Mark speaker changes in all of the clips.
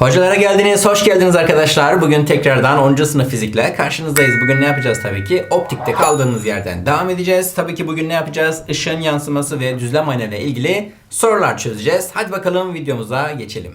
Speaker 1: Hocalara geldiniz, hoş geldiniz arkadaşlar. Bugün tekrardan 10. sınıf fizikle karşınızdayız. Bugün ne yapacağız tabii ki? Optikte kaldığımız yerden devam edeceğiz. Tabii ki bugün ne yapacağız? Işığın yansıması ve düzlem ayna ile ilgili sorular çözeceğiz. Hadi bakalım videomuza geçelim.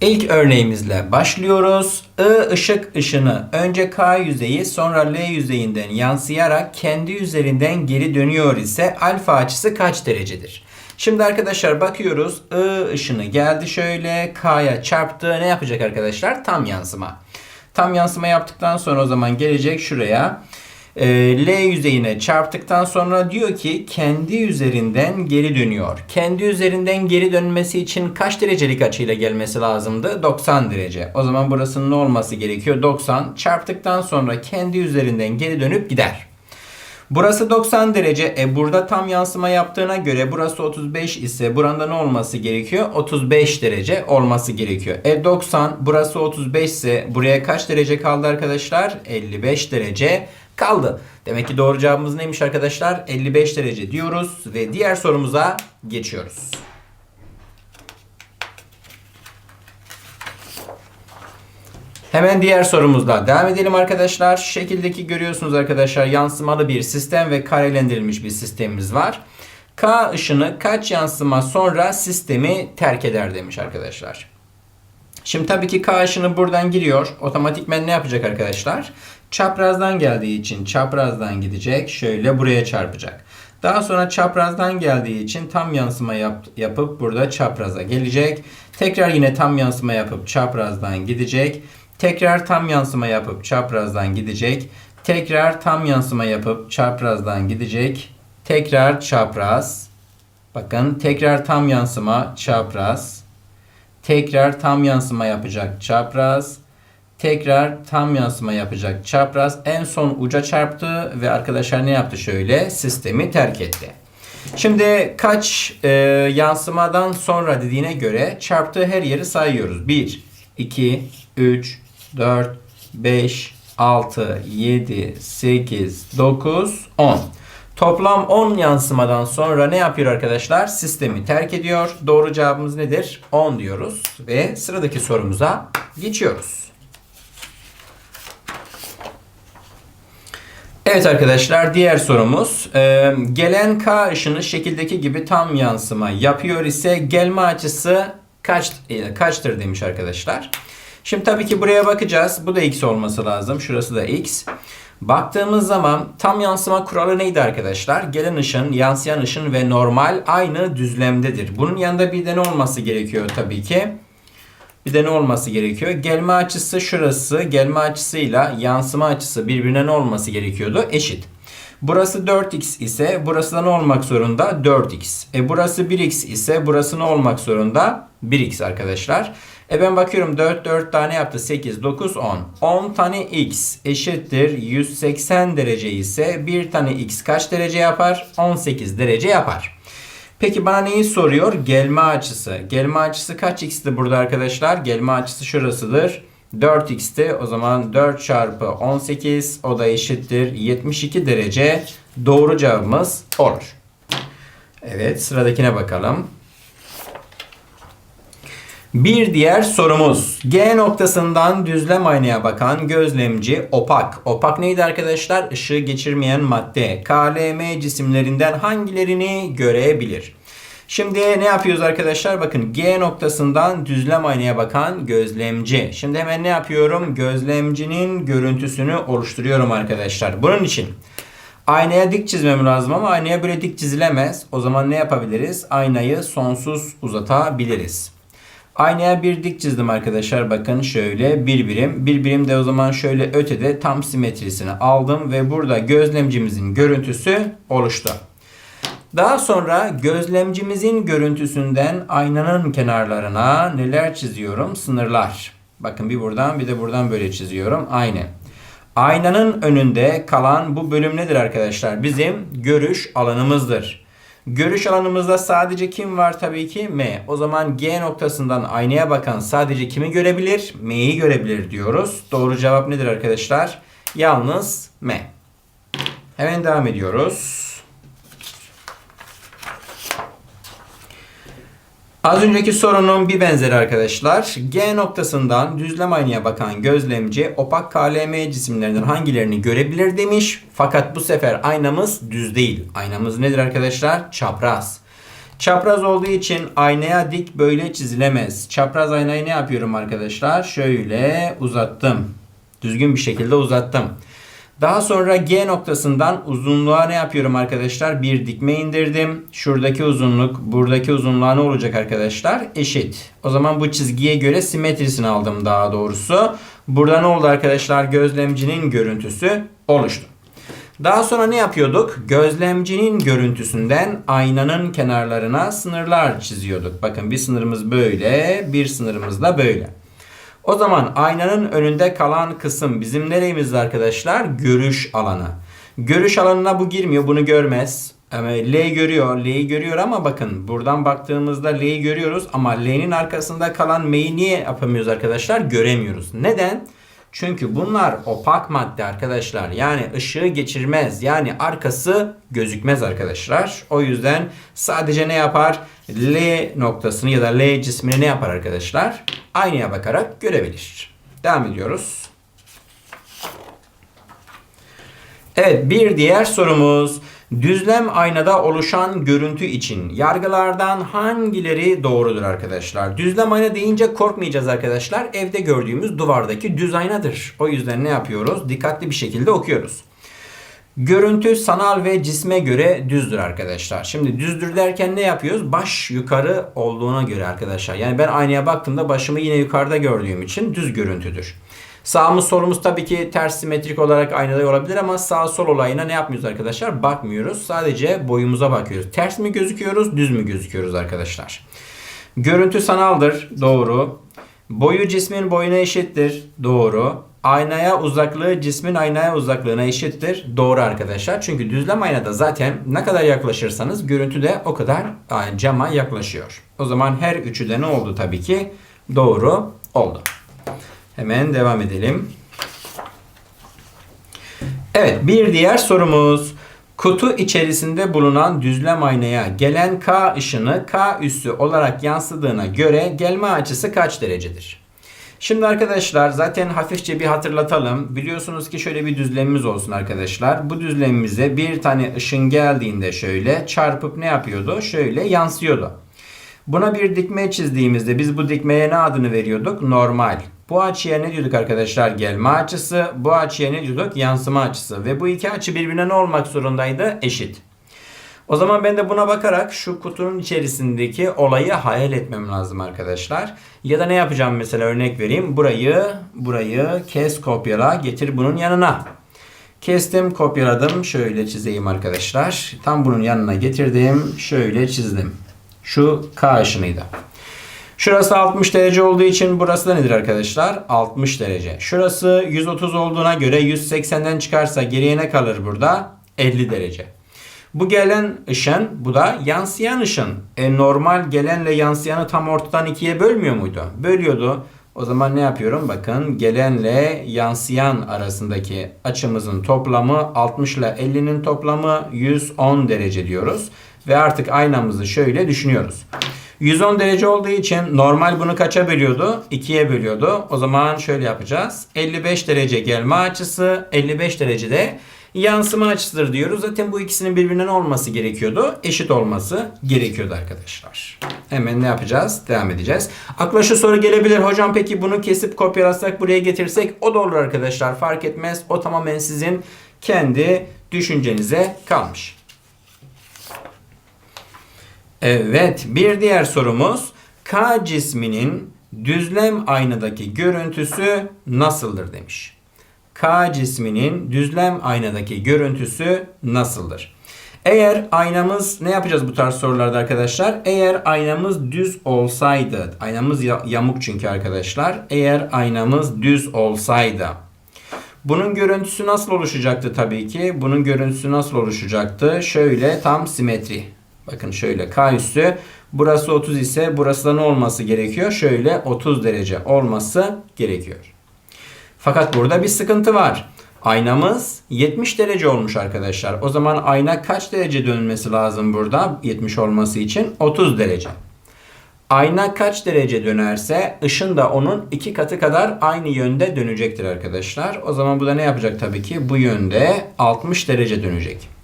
Speaker 1: İlk örneğimizle başlıyoruz. I ışık ışını önce K yüzeyi sonra L yüzeyinden yansıyarak kendi üzerinden geri dönüyor ise alfa açısı kaç derecedir? Şimdi arkadaşlar bakıyoruz. I ışını geldi şöyle K'ya çarptı. Ne yapacak arkadaşlar? Tam yansıma. Tam yansıma yaptıktan sonra o zaman gelecek şuraya. E, L yüzeyine çarptıktan sonra diyor ki kendi üzerinden geri dönüyor. Kendi üzerinden geri dönmesi için kaç derecelik açıyla gelmesi lazımdı? 90 derece. O zaman burasının ne olması gerekiyor? 90 çarptıktan sonra kendi üzerinden geri dönüp gider. Burası 90 derece. E burada tam yansıma yaptığına göre burası 35 ise buranda ne olması gerekiyor? 35 derece olması gerekiyor. E 90 burası 35 ise buraya kaç derece kaldı arkadaşlar? 55 derece kaldı. Demek ki doğru cevabımız neymiş arkadaşlar? 55 derece diyoruz ve diğer sorumuza geçiyoruz. Hemen diğer sorumuzla devam edelim arkadaşlar. Şu şekildeki görüyorsunuz arkadaşlar yansımalı bir sistem ve karelendirilmiş bir sistemimiz var. K ışını kaç yansıma sonra sistemi terk eder demiş arkadaşlar. Şimdi tabii ki K ışını buradan giriyor. Otomatikmen ne yapacak arkadaşlar? Çaprazdan geldiği için çaprazdan gidecek. Şöyle buraya çarpacak. Daha sonra çaprazdan geldiği için tam yansıma yap, yapıp burada çapraza gelecek. Tekrar yine tam yansıma yapıp çaprazdan gidecek. Tekrar tam yansıma yapıp çaprazdan gidecek. Tekrar tam yansıma yapıp çaprazdan gidecek. Tekrar çapraz. Bakın tekrar tam yansıma çapraz. Tekrar tam yansıma yapacak çapraz. Tekrar tam yansıma yapacak çapraz. En son uca çarptı ve arkadaşlar ne yaptı şöyle? Sistemi terk etti. Şimdi kaç e, yansımadan sonra dediğine göre çarptığı her yeri sayıyoruz. 1, 2, 3, 4, 5, 6, 7, 8, 9, 10. Toplam 10 yansımadan sonra ne yapıyor arkadaşlar? Sistemi terk ediyor. Doğru cevabımız nedir? 10 diyoruz. Ve sıradaki sorumuza geçiyoruz. Evet arkadaşlar diğer sorumuz. Ee, gelen K ışını şekildeki gibi tam yansıma yapıyor ise gelme açısı kaç, e, kaçtır demiş arkadaşlar. Şimdi tabii ki buraya bakacağız. Bu da x olması lazım. Şurası da x. Baktığımız zaman tam yansıma kuralı neydi arkadaşlar? Gelen ışın, yansıyan ışın ve normal aynı düzlemdedir. Bunun yanında bir de ne olması gerekiyor tabii ki? Bir de ne olması gerekiyor? Gelme açısı şurası. Gelme açısıyla yansıma açısı birbirine ne olması gerekiyordu? Eşit. Burası 4x ise burası da ne olmak zorunda? 4x. E burası 1x ise burası ne olmak zorunda? 1x arkadaşlar. E ben bakıyorum 4 4 tane yaptı. 8, 9, 10. 10 tane x eşittir 180 derece ise bir tane x kaç derece yapar? 18 derece yapar. Peki bana neyi soruyor? Gelme açısı. Gelme açısı kaç x'ti burada arkadaşlar? Gelme açısı şurasıdır. 4x'ti. O zaman 4 çarpı 18 o da eşittir 72 derece. Doğru cevabımız olur. Evet sıradakine bakalım. Bir diğer sorumuz. G noktasından düzlem aynaya bakan gözlemci opak. Opak neydi arkadaşlar? Işığı geçirmeyen madde. KLM cisimlerinden hangilerini görebilir? Şimdi ne yapıyoruz arkadaşlar? Bakın G noktasından düzlem aynaya bakan gözlemci. Şimdi hemen ne yapıyorum? Gözlemcinin görüntüsünü oluşturuyorum arkadaşlar. Bunun için aynaya dik çizmem lazım ama aynaya böyle dik çizilemez. O zaman ne yapabiliriz? Aynayı sonsuz uzatabiliriz. Aynaya bir dik çizdim arkadaşlar. Bakın şöyle bir birim. Bir birim de o zaman şöyle ötede tam simetrisini aldım ve burada gözlemcimizin görüntüsü oluştu. Daha sonra gözlemcimizin görüntüsünden aynanın kenarlarına neler çiziyorum? Sınırlar. Bakın bir buradan bir de buradan böyle çiziyorum. Aynı. Aynanın önünde kalan bu bölüm nedir arkadaşlar? Bizim görüş alanımızdır. Görüş alanımızda sadece kim var tabii ki? M. O zaman G noktasından aynaya bakan sadece kimi görebilir? M'yi görebilir diyoruz. Doğru cevap nedir arkadaşlar? Yalnız M. Hemen devam ediyoruz. Az önceki sorunun bir benzeri arkadaşlar. G noktasından düzlem aynaya bakan gözlemci opak KLM cisimlerinden hangilerini görebilir demiş. Fakat bu sefer aynamız düz değil. Aynamız nedir arkadaşlar? Çapraz. Çapraz olduğu için aynaya dik böyle çizilemez. Çapraz aynayı ne yapıyorum arkadaşlar? Şöyle uzattım. Düzgün bir şekilde uzattım. Daha sonra G noktasından uzunluğa ne yapıyorum arkadaşlar? Bir dikme indirdim. Şuradaki uzunluk buradaki uzunluğa ne olacak arkadaşlar? Eşit. O zaman bu çizgiye göre simetrisini aldım daha doğrusu. Burada ne oldu arkadaşlar? Gözlemcinin görüntüsü oluştu. Daha sonra ne yapıyorduk? Gözlemcinin görüntüsünden aynanın kenarlarına sınırlar çiziyorduk. Bakın bir sınırımız böyle, bir sınırımız da böyle. O zaman aynanın önünde kalan kısım bizim nereyimizdi arkadaşlar? Görüş alanı. Görüş alanına bu girmiyor. Bunu görmez. L görüyor. L'yi görüyor ama bakın buradan baktığımızda L'yi görüyoruz ama L'nin arkasında kalan M'yi niye yapamıyoruz arkadaşlar? Göremiyoruz. Neden? Çünkü bunlar opak madde arkadaşlar. Yani ışığı geçirmez. Yani arkası gözükmez arkadaşlar. O yüzden sadece ne yapar? L noktasını ya da L cismini ne yapar arkadaşlar? Aynaya bakarak görebilir. Devam ediyoruz. Evet bir diğer sorumuz. Düzlem aynada oluşan görüntü için yargılardan hangileri doğrudur arkadaşlar? Düzlem ayna deyince korkmayacağız arkadaşlar. Evde gördüğümüz duvardaki düz aynadır. O yüzden ne yapıyoruz? Dikkatli bir şekilde okuyoruz. Görüntü sanal ve cisme göre düzdür arkadaşlar. Şimdi düzdür derken ne yapıyoruz? Baş yukarı olduğuna göre arkadaşlar. Yani ben aynaya baktığımda başımı yine yukarıda gördüğüm için düz görüntüdür. Sağımız solumuz tabii ki ters simetrik olarak aynada olabilir ama sağ sol olayına ne yapmıyoruz arkadaşlar? Bakmıyoruz. Sadece boyumuza bakıyoruz. Ters mi gözüküyoruz, düz mü gözüküyoruz arkadaşlar? Görüntü sanaldır. Doğru. Boyu cismin boyuna eşittir. Doğru. Aynaya uzaklığı cismin aynaya uzaklığına eşittir. Doğru arkadaşlar. Çünkü düzlem aynada zaten ne kadar yaklaşırsanız görüntü de o kadar e, cama yaklaşıyor. O zaman her üçü de ne oldu tabii ki? Doğru oldu. Hemen devam edelim. Evet bir diğer sorumuz. Kutu içerisinde bulunan düzlem aynaya gelen K ışını K üssü olarak yansıdığına göre gelme açısı kaç derecedir? Şimdi arkadaşlar zaten hafifçe bir hatırlatalım. Biliyorsunuz ki şöyle bir düzlemimiz olsun arkadaşlar. Bu düzlemimize bir tane ışın geldiğinde şöyle çarpıp ne yapıyordu? Şöyle yansıyordu. Buna bir dikme çizdiğimizde biz bu dikmeye ne adını veriyorduk? Normal. Bu açıya ne diyorduk arkadaşlar? Gelme açısı. Bu açıya ne diyorduk? Yansıma açısı. Ve bu iki açı birbirine ne olmak zorundaydı? Eşit. O zaman ben de buna bakarak şu kutunun içerisindeki olayı hayal etmem lazım arkadaşlar. Ya da ne yapacağım mesela örnek vereyim. Burayı, burayı kes kopyala getir bunun yanına. Kestim kopyaladım. Şöyle çizeyim arkadaşlar. Tam bunun yanına getirdim. Şöyle çizdim. Şu K ışınıydı. Şurası 60 derece olduğu için burası da nedir arkadaşlar? 60 derece. Şurası 130 olduğuna göre 180'den çıkarsa geriye ne kalır burada? 50 derece. Bu gelen ışın, bu da yansıyan ışın. E normal gelenle yansıyanı tam ortadan ikiye bölmüyor muydu? Bölüyordu. O zaman ne yapıyorum? Bakın gelenle yansıyan arasındaki açımızın toplamı 60 ile 50'nin toplamı 110 derece diyoruz. Ve artık aynamızı şöyle düşünüyoruz. 110 derece olduğu için normal bunu kaça bölüyordu? 2'ye bölüyordu. O zaman şöyle yapacağız. 55 derece gelme açısı, 55 derecede yansıma açısıdır diyoruz. Zaten bu ikisinin birbirinden olması gerekiyordu. Eşit olması gerekiyordu arkadaşlar. Hemen ne yapacağız? Devam edeceğiz. Akla şu soru gelebilir. Hocam peki bunu kesip kopyalasak buraya getirsek o da olur arkadaşlar. Fark etmez. O tamamen sizin kendi düşüncenize kalmış. Evet, bir diğer sorumuz K cisminin düzlem aynadaki görüntüsü nasıldır demiş. K cisminin düzlem aynadaki görüntüsü nasıldır? Eğer aynamız ne yapacağız bu tarz sorularda arkadaşlar? Eğer aynamız düz olsaydı, aynamız yamuk çünkü arkadaşlar. Eğer aynamız düz olsaydı bunun görüntüsü nasıl oluşacaktı tabii ki? Bunun görüntüsü nasıl oluşacaktı? Şöyle tam simetri. Bakın şöyle K üssü. Burası 30 ise burası da ne olması gerekiyor? Şöyle 30 derece olması gerekiyor. Fakat burada bir sıkıntı var. Aynamız 70 derece olmuş arkadaşlar. O zaman ayna kaç derece dönmesi lazım burada 70 olması için? 30 derece. Ayna kaç derece dönerse ışın da onun iki katı kadar aynı yönde dönecektir arkadaşlar. O zaman bu da ne yapacak tabii ki? Bu yönde 60 derece dönecek.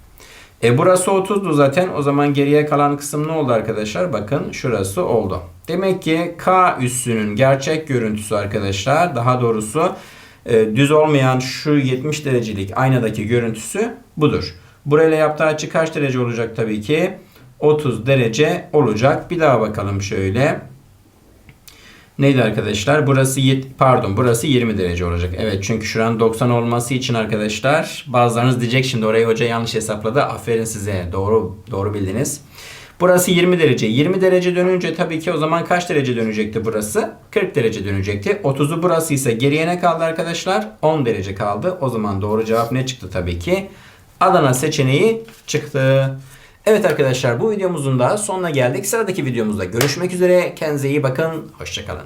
Speaker 1: E burası 30'du zaten. O zaman geriye kalan kısım ne oldu arkadaşlar? Bakın şurası oldu. Demek ki K üssünün gerçek görüntüsü arkadaşlar daha doğrusu e, düz olmayan şu 70 derecelik aynadaki görüntüsü budur. Burayla yaptığı açı kaç derece olacak tabii ki? 30 derece olacak. Bir daha bakalım şöyle. Neydi arkadaşlar? Burası yet- pardon burası 20 derece olacak. Evet çünkü şuranın 90 olması için arkadaşlar bazılarınız diyecek şimdi orayı hoca yanlış hesapladı. Aferin size. Doğru doğru bildiniz. Burası 20 derece. 20 derece dönünce tabii ki o zaman kaç derece dönecekti burası? 40 derece dönecekti. 30'u burası ise geriye ne kaldı arkadaşlar? 10 derece kaldı. O zaman doğru cevap ne çıktı tabii ki? Adana seçeneği çıktı. Evet arkadaşlar bu videomuzun da sonuna geldik. Sıradaki videomuzda görüşmek üzere. Kendinize iyi bakın. Hoşçakalın.